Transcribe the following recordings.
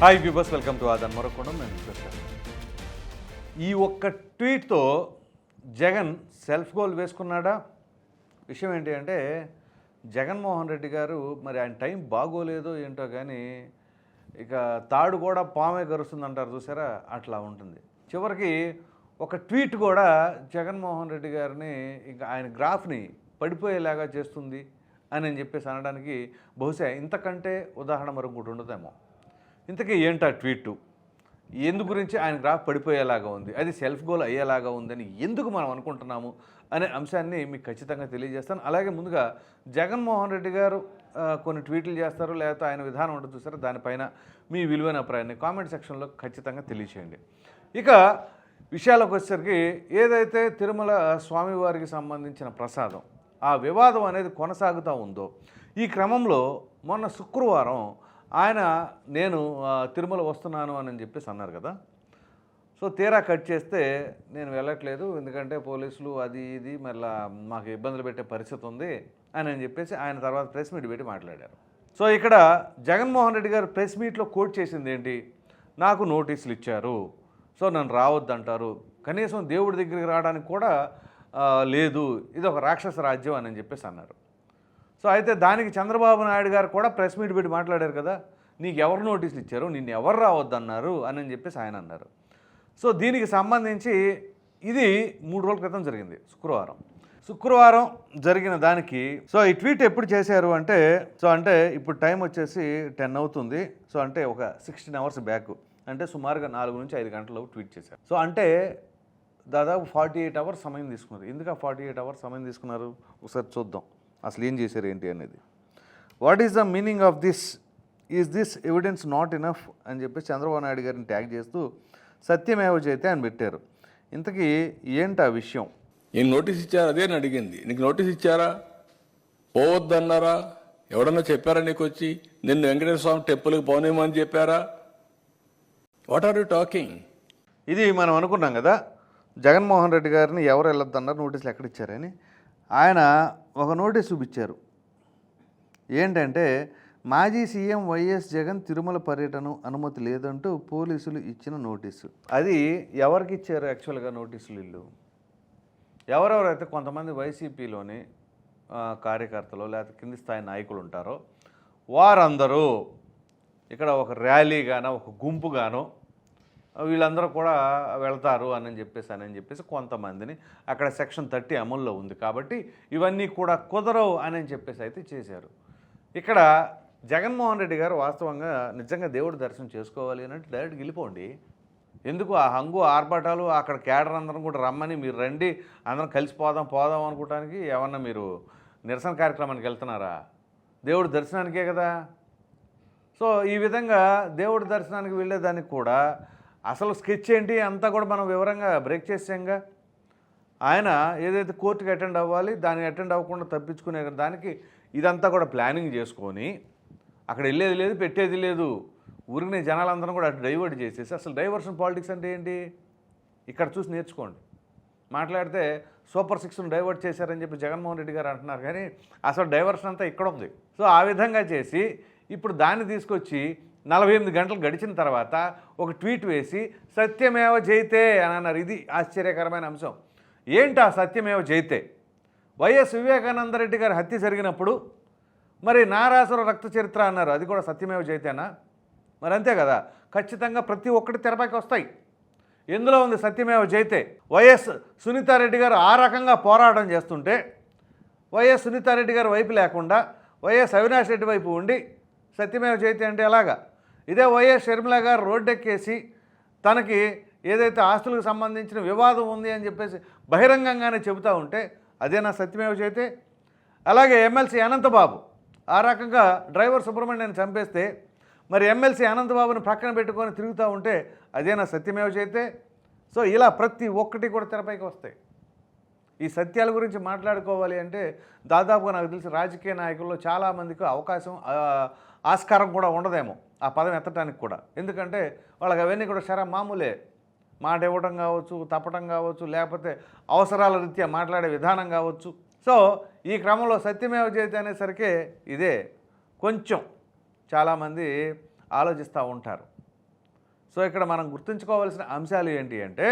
Hi viewers welcome to ఆదన్ మరొకడం నేను చూస్తాను ఈ ఒక్క ట్వీట్తో జగన్ సెల్ఫ్ గోల్ వేసుకున్నాడా? విషయం ఏంటి అంటే జగన్మోహన్ రెడ్డి గారు మరి ఆయన టైం బాగోలేదో ఏంటో కానీ ఇక తాడు కూడా పామే గరుస్తుంది అంటారు చూసారా? అట్లా ఉంటుంది. చివరికి ఒక ట్వీట్ కూడా జగన్మోహన్ రెడ్డి గారిని ఇంకా ఆయన గ్రాఫ్ని పడిపోయేలాగా చేస్తుంది అని అని చెప్పేసి అనడానికి బహుశా ఇంతకంటే ఉదాహరణ మరొకటి ఉండదేమో. ఇంతకీ ఏంటా ట్వీట్? ఎందు గురించి ఆయన గ్రాఫ్ పడిపోయేలాగా ఉంది? అది సెల్ఫ్ గోల్ అయ్యేలాగా ఉందని ఎందుకు మనం అనుకుంటున్నాము? అనే అంశాన్ని మీకు ఖచ్చితంగా తెలియజేస్తాను. అలాగే ముందుగా జగన్మోహన్ రెడ్డి గారు కొన్ని ట్వీట్లు చేస్తారు లేకపోతే ఆయన విధానం ఉంటుంది చూసారు? దానిపైన మీ విలువైన అభిప్రాయాన్ని కామెంట్ సెక్షన్లో ఖచ్చితంగా తెలియచేయండి. ఇక విషయాలకు వచ్చేసరికి ఏదైతే తిరుమల స్వామివారికి సంబంధించిన ప్రసాదం ఆ వివాదం అనేది కొనసాగుతూ ఉందో ఈ క్రమంలో మొన్న శుక్రవారం ఆయన నేను తిరుమల వస్తున్నాను అని చెప్పేసి అన్నారు కదా. సో తీరా కట్ చేస్తే నేను వెళ్ళట్లేదు. ఎందుకంటే పోలీసులు అది ఇది మళ్ళా మాకు ఇబ్బందులు పెట్టే పరిస్థితి ఉంది అని అని చెప్పేసి ఆయన తర్వాత ప్రెస్ మీట్ పెట్టి మాట్లాడారు. సో ఇక్కడ జగన్మోహన్ రెడ్డి గారు ప్రెస్ మీట్లో కోట్ చేసింది ఏంటి? నాకు నోటీసులు ఇచ్చారు. సో నన్ను రావద్దంటారు కనీసం దేవుడి దగ్గరికి రావడానికి కూడా లేదు. ఇది ఒక రాక్షస రాజ్యం అని చెప్పేసి అన్నారు. సో అయితే దానికి చంద్రబాబు నాయుడు గారు కూడా ప్రెస్ మీట్ పెట్టి మాట్లాడారు కదా నీకు ఎవరు నోటీసులు ఇచ్చారు? నిన్ను ఎవరు రావద్దన్నారు? అని అని చెప్పేసి ఆయన అన్నారు. సో దీనికి సంబంధించి ఇది మూడు రోజుల క్రితం జరిగింది శుక్రవారం. శుక్రవారం జరిగిన దానికి సో ఈ ట్వీట్ ఎప్పుడు చేశారు అంటే సో అంటే ఇప్పుడు టైం వచ్చేసి టెన్ అవుతుంది. సో అంటే ఒక సిక్స్టీన్ అవర్స్ బ్యాక్. అంటే సుమారుగా నాలుగు నుంచి ఐదు గంటలు ట్వీట్ చేశారు. సో అంటే దాదాపు ఫార్టీ ఎయిట్ అవర్స్ సమయం తీసుకున్నారు. ఎందుకు ఆ ఫార్టీ ఎయిట్ అవర్స్ సమయం తీసుకున్నారు? ఒకసారి చూద్దాం. అసలు ఏం చేశారు ఏంటి అనేది. What is the meaning of this is this evidence not enough అని చెప్పి చంద్రబాబు నాయుడు గారిని ట్యాగ్ చేస్తూ సత్యమేవ చేతే అని పెట్టారు. ఇంతకీ ఏంటి ఆ విషయం? నేను నోటీస్ ఇచ్చారా అదే నేను అడిగింది. నీకు నోటీస్ ఇచ్చారా? పోవద్దన్నారా? ఎవడన్నా చెప్పారా నీకు వచ్చి? నిన్ను వెంకటేశ్వర స్వామి టెంపుల్కి పోనేమని చెప్పారా? వాట్ ఆర్ యూ టాకింగ్ ఇది మనం అనుకున్నాం కదా జగన్మోహన్ రెడ్డి గారిని ఎవరు వెళ్ళొద్దన్నారు నోటీసులు ఎక్కడ ఇచ్చారని. ఆయన ఒక నోటీస్ చూపించారు. ఏంటంటే మాజీ సీఎం వైఎస్ జగన్ తిరుమల పర్యటన అనుమతి లేదంటూ పోలీసులు ఇచ్చిన నోటీసు. అది ఎవరికి ఇచ్చారు యాక్చువల్గా నోటీసులు ఇల్లు ఎవరెవరైతే కొంతమంది వైసీపీలోని కార్యకర్తలు లేకపోతే కింది స్థాయి నాయకులు ఉంటారో వారందరూ ఇక్కడ ఒక ర్యాలీగానో ఒక గుంపుగానో వీళ్ళందరూ కూడా వెళ్తారు అని చెప్పేసి అని చెప్పేసి కొంతమందిని అక్కడ సెక్షన్ థర్టీ అమల్లో ఉంది కాబట్టి ఇవన్నీ కూడా కుదరవు అని చెప్పేసి అయితే చేశారు. ఇక్కడ జగన్మోహన్ రెడ్డి గారు వాస్తవంగా నిజంగా దేవుడి దర్శనం చేసుకోవాలి అని అంటే డైరెక్ట్ వెళ్ళిపోండి. ఎందుకు? ఆ హంగు ఆర్భటాలు అక్కడ కేడర్ అందరం కూడా రమ్మని మీరు రండి అందరం కలిసి పోదాం పోదాం అనుకోవటానికి ఏమన్నా మీరు నిరసన కార్యక్రమానికి వెళ్తున్నారా? దేవుడి దర్శనానికే కదా. సో ఈ విధంగా దేవుడి దర్శనానికి వెళ్ళేదానికి కూడా అసలు స్కెచ్ ఏంటి అంతా కూడా మనం వివరంగా బ్రేక్ చేసాంగా ఆయన ఏదైతే కోర్టుకి అటెండ్ అవ్వాలి దానికి అటెండ్ అవ్వకుండా తప్పించుకునే దానికి ఇదంతా కూడా ప్లానింగ్ చేసుకొని అక్కడ వెళ్ళేది లేదు పెట్టేది లేదు. ఊరికి జనాలందరం కూడా అటు డైవర్ట్ చేసేసి అసలు డైవర్షన్ పాలిటిక్స్ అంటే ఏంటి? ఇక్కడ చూసి నేర్చుకోండి. మాట్లాడితే సూపర్ సిక్స్ను డైవర్ట్ చేశారని చెప్పి జగన్మోహన్ రెడ్డి గారు అంటున్నారు. కానీ అసలు డైవర్షన్ అంతా ఇక్కడ ఉంది. సో ఆ విధంగా చేసి ఇప్పుడు దాన్ని తీసుకొచ్చి నలభై ఎనిమిది గంటలు గడిచిన తర్వాత ఒక ట్వీట్ వేసి సత్యమేవ జైతే అని అన్నారు. ఇది ఆశ్చర్యకరమైన అంశం. ఏంటి ఆ సత్యమేవ జైతే? వైఎస్ వివేకానంద రెడ్డి గారి హత్య జరిగినప్పుడు మరి నారాసుర రక్త చరిత్ర అన్నారు. అది కూడా సత్యమేవ జైతేనా? మరి అంతే కదా. ఖచ్చితంగా ప్రతి ఒక్కటి తెరపైకి వస్తాయి. ఎందులో ఉంది సత్యమేవ జైతే? వైఎస్ సునీతారెడ్డి గారు ఆ రకంగా పోరాటం చేస్తుంటే వైఎస్ సునీతారెడ్డి గారి వైపు లేకుండా వైఎస్ అవినాష్ రెడ్డి వైపు ఉండి సత్యమేవ జయతే అంటే ఎలాగా? ఇదే వైఎస్ షర్మిల గారు రోడ్డెక్కేసి తనకి ఏదైతే ఆస్తులకు సంబంధించిన వివాదం ఉంది అని చెప్పేసి బహిరంగంగానే చెబుతూ ఉంటే అదేనా సత్యమేవ చేతే. అలాగే ఎమ్మెల్సీ అనంతబాబు ఆ రకంగా డ్రైవర్ సుబ్రహ్మణ్యాన్ని చంపేస్తే మరి ఎమ్మెల్సీ అనంతబాబుని ప్రక్కన పెట్టుకొని తిరుగుతూ ఉంటే అదేనా సత్యమేవ చేతే. సో ఇలా ప్రతి ఒక్కటి కూడా తెరపైకి వస్తాయి. ఈ సత్యాల గురించి మాట్లాడుకోవాలి అంటే దాదాపుగా నాకు తెలిసి రాజకీయ నాయకుల్లో చాలామందికి అవకాశం ఆస్కారం కూడా ఉండదేమో. ఆ పదం ఎత్తడానికి కూడా. ఎందుకంటే వాళ్ళకి అవన్నీ కూడా సరే మామూలే. మాట ఇవ్వడం కావచ్చు తప్పటం కావచ్చు లేకపోతే అవసరాల రీత్యా మాట్లాడే విధానం కావచ్చు. సో ఈ క్రమంలో సత్యమేవ జయతే అనేసరికి ఇదే. కొంచెం చాలామంది ఆలోచిస్తూ ఉంటారు. సో ఇక్కడ మనం గుర్తుంచుకోవాల్సిన అంశాలు ఏంటి అంటే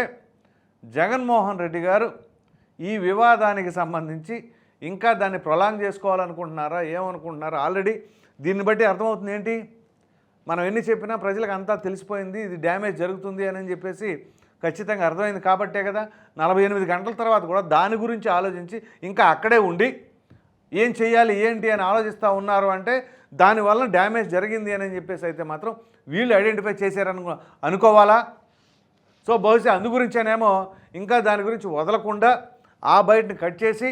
జగన్మోహన్ రెడ్డి గారు ఈ వివాదానికి సంబంధించి ఇంకా దాన్ని ప్రొలాంగ్ చేసుకోవాలనుకుంటున్నారా ఏమనుకుంటున్నారా? ఆల్రెడీ దీన్ని బట్టి అర్థమవుతుంది ఏంటి? మనం ఎన్ని చెప్పినా ప్రజలకు అంతా తెలిసిపోయింది ఇది డ్యామేజ్ జరుగుతుంది అని చెప్పేసి ఖచ్చితంగా అర్థమైంది కాబట్టే కదా నలభై ఎనిమిది గంటల తర్వాత కూడా దాని గురించి ఆలోచించి ఇంకా అక్కడే ఉండి ఏం చేయాలి ఏంటి అని ఆలోచిస్తూ ఉన్నారు అంటే దానివల్ల డ్యామేజ్ జరిగింది అని చెప్పేసి అయితే మాత్రం వీళ్ళు ఐడెంటిఫై చేశారను అనుకోవాలా? సో బహుశా అందు గురించేనేమో ఇంకా దాని గురించి వదలకుండా ఆ బయటని కట్ చేసి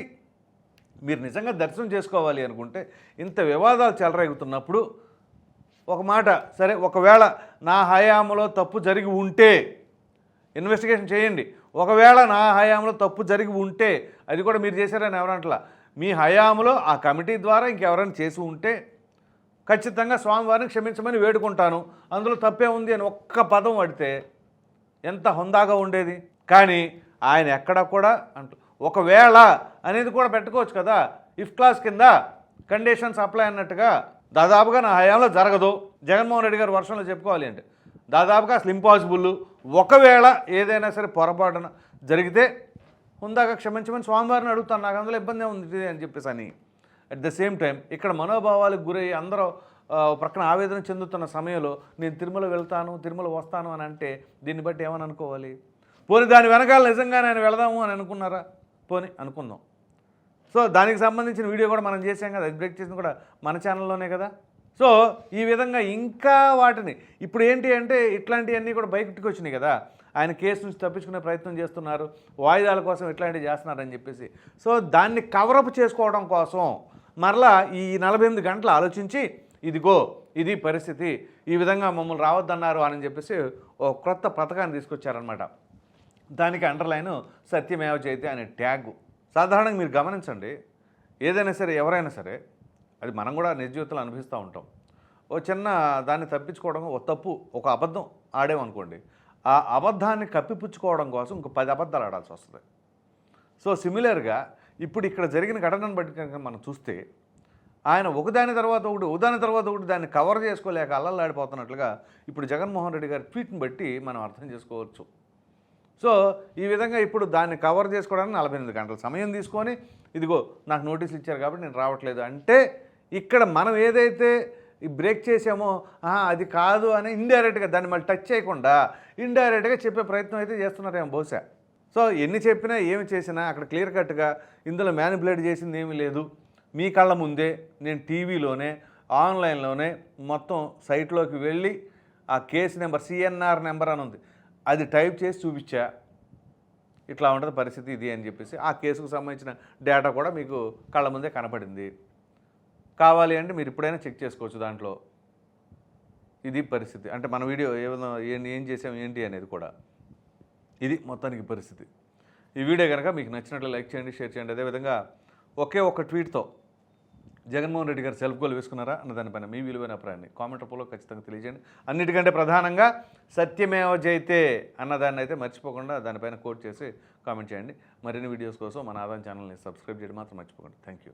మీరు నిజంగా దర్శనం చేసుకోవాలి అనుకుంటే ఇంత వివాదాలు చెలరేగుతున్నప్పుడు ఒక మాట సరే ఒకవేళ నా హయాంలో తప్పు జరిగి ఉంటే ఇన్వెస్టిగేషన్ చేయండి. ఒకవేళ నా హయాంలో తప్పు జరిగి ఉంటే అది కూడా మీరు చేశారని ఎవరంటలా మీ హయాంలో ఆ కమిటీ ద్వారా ఇంకెవరైనా చేసి ఉంటే ఖచ్చితంగా స్వామివారిని క్షమించమని వేడుకుంటాను. అందులో తప్పే ఉంది అని ఒక్క పదం పడితే ఎంత హుందాగా ఉండేది? కానీ ఆయన ఎక్కడ కూడా అంటూ ఒకవేళ అనేది కూడా పెట్టుకోవచ్చు కదా ఇఫ్ క్లాస్ కింద కండిషన్స్ అప్లై అన్నట్టుగా దాదాపుగా నా హయాంలో జరగదు. జగన్మోహన్ రెడ్డి గారు వర్షంలో చెప్పుకోవాలి అంటే. దాదాపుగా అసలు ఇంపాసిబుల్ ఒకవేళ ఏదైనా సరే పొరపాటున జరిగితే ఉందాక క్షమించమని స్వామివారిని అడుగుతాను. నాకు అందులో ఇబ్బంది ఉంది అని చెప్పేసి అని. అట్ ద సేమ్ టైం ఇక్కడ మనోభావాలకు గురై అందరూ ప్రక్కన ఆవేదన చెందుతున్న సమయంలో నేను తిరుమల వెళ్తాను తిరుమల వస్తాను అని అంటే దీన్ని బట్టి ఏమని అనుకోవాలి? పోనీ దాని వెనకాల నిజంగా నేను వెళదాము అని అనుకున్నారా? పోనీ అనుకుందాం. సో దానికి సంబంధించిన వీడియో కూడా మనం చేసాం కదా అది బ్రేక్ చేసింది కూడా మన ఛానల్లోనే కదా. సో ఈ విధంగా ఇంకా వాటిని ఇప్పుడు ఏంటి అంటే ఇట్లాంటివన్నీ కూడా బయటకు వచ్చినాయి కదా. ఆయన కేసు నుంచి తప్పించుకునే ప్రయత్నం చేస్తున్నారు వాయిదాల కోసం ఇట్లాంటివి చేస్తున్నారని చెప్పేసి. సో దాన్ని కవరప్ చేసుకోవడం కోసం మరలా ఈ నలభై ఎనిమిది గంటలు ఆలోచించి ఇదిగో ఇది పరిస్థితి ఈ విధంగా మమ్మల్ని రావద్దన్నారు అని చెప్పేసి ఓ క్రొత్త పథకాన్ని తీసుకొచ్చారనమాట దానికి అండర్లైన్ సత్యమేవ చైతి అనే ట్యాగ్. సాధారణంగా మీరు గమనించండి ఏదైనా సరే ఎవరైనా సరే అది మనం కూడా నిజ జీవితంలో అనుభవిస్తూ ఉంటాం. ఓ చిన్న దాన్ని తప్పించుకోవడం ఒక తప్పు ఒక అబద్ధం ఆడేమనుకోండి ఆ అబద్ధాన్ని కప్పిపుచ్చుకోవడం కోసం ఇంకో పది అబద్ధాలు ఆడాల్సి వస్తుంది. సో సిమిలర్గా ఇప్పుడు ఇక్కడ జరిగిన ఘటనను బట్టి కనుక మనం చూస్తే ఆయన ఒకదాని తర్వాత ఒకటి ఒకదాని తర్వాత ఒకటి దాన్ని కవర్ చేసుకోలేక అల్లల్లాడిపోతున్నట్లుగా ఇప్పుడు జగన్మోహన్ రెడ్డి గారి ట్వీట్ని బట్టి మనం అర్థం చేసుకోవచ్చు. సో ఈ విధంగా ఇప్పుడు దాన్ని కవర్ చేసుకోవడానికి నలభై ఎనిమిది గంటల సమయం తీసుకొని ఇదిగో నాకు నోటీసులు ఇచ్చారు కాబట్టి నేను రావట్లేదు. అంటే ఇక్కడ మనం ఏదైతే ఈ బ్రేక్ చేసామో "ఆహా, అది కాదు అని ఇండైరెక్ట్గా దాన్ని మళ్ళీ టచ్ చేయకుండా ఇండైరెక్ట్గా చెప్పే ప్రయత్నం అయితే చేస్తున్నారేమో బహుశా. సో ఎన్ని చెప్పినా ఏమి చేసినా అక్కడ క్లియర్ కట్గా ఇందులో మ్యానిపులేట్ చేసింది ఏమీ లేదు. మీ కళ్ళ ముందే నేను టీవీలోనే ఆన్లైన్లోనే మొత్తం సైట్లోకి వెళ్ళి ఆ కేసు నెంబర్ సిఎన్ఆర్ నెంబర్ అని ఉంది. అది టైప్ చేసి చూపించా. ఇట్లా ఉంటుంది పరిస్థితి ఇది అని చెప్పేసి. ఆ కేసుకు సంబంధించిన డేటా కూడా మీకు కళ్ళ ముందే కనపడింది. కావాలి అంటే మీరు ఇప్పుడైనా చెక్ చేసుకోవచ్చు దాంట్లో. ఇది పరిస్థితి. అంటే మన వీడియో ఏమైనా ఏం ఏం చేసాం ఏంటి అనేది కూడా. ఇది మొత్తానికి పరిస్థితి. ఈ వీడియో కనుక మీకు నచ్చినట్లు లైక్ చేయండి షేర్ చేయండి. అదేవిధంగా ఒకే ఒక్క ట్వీట్తో జగన్మోహన్ రెడ్డి గారు సెల్ఫ్ గోల్ వేసుకున్నారా అన్న దానిపైన మీ విలువైన అభిప్రాయాన్ని కామెంట్ రూపంలో ఖచ్చితంగా తెలియజేయండి. అన్నిటికంటే ప్రధానంగా సత్యమేవ జైతే అన్నదాన్ని అయితే మర్చిపోకుండా దానిపైన కోట్ చేసి కామెంట్ చేయండి. మరిన్ని వీడియోస్ కోసం మన ఆదాయం ఛానల్ని సబ్స్క్రైబ్ చేయడం మాత్రం మర్చిపోకండి. Thank you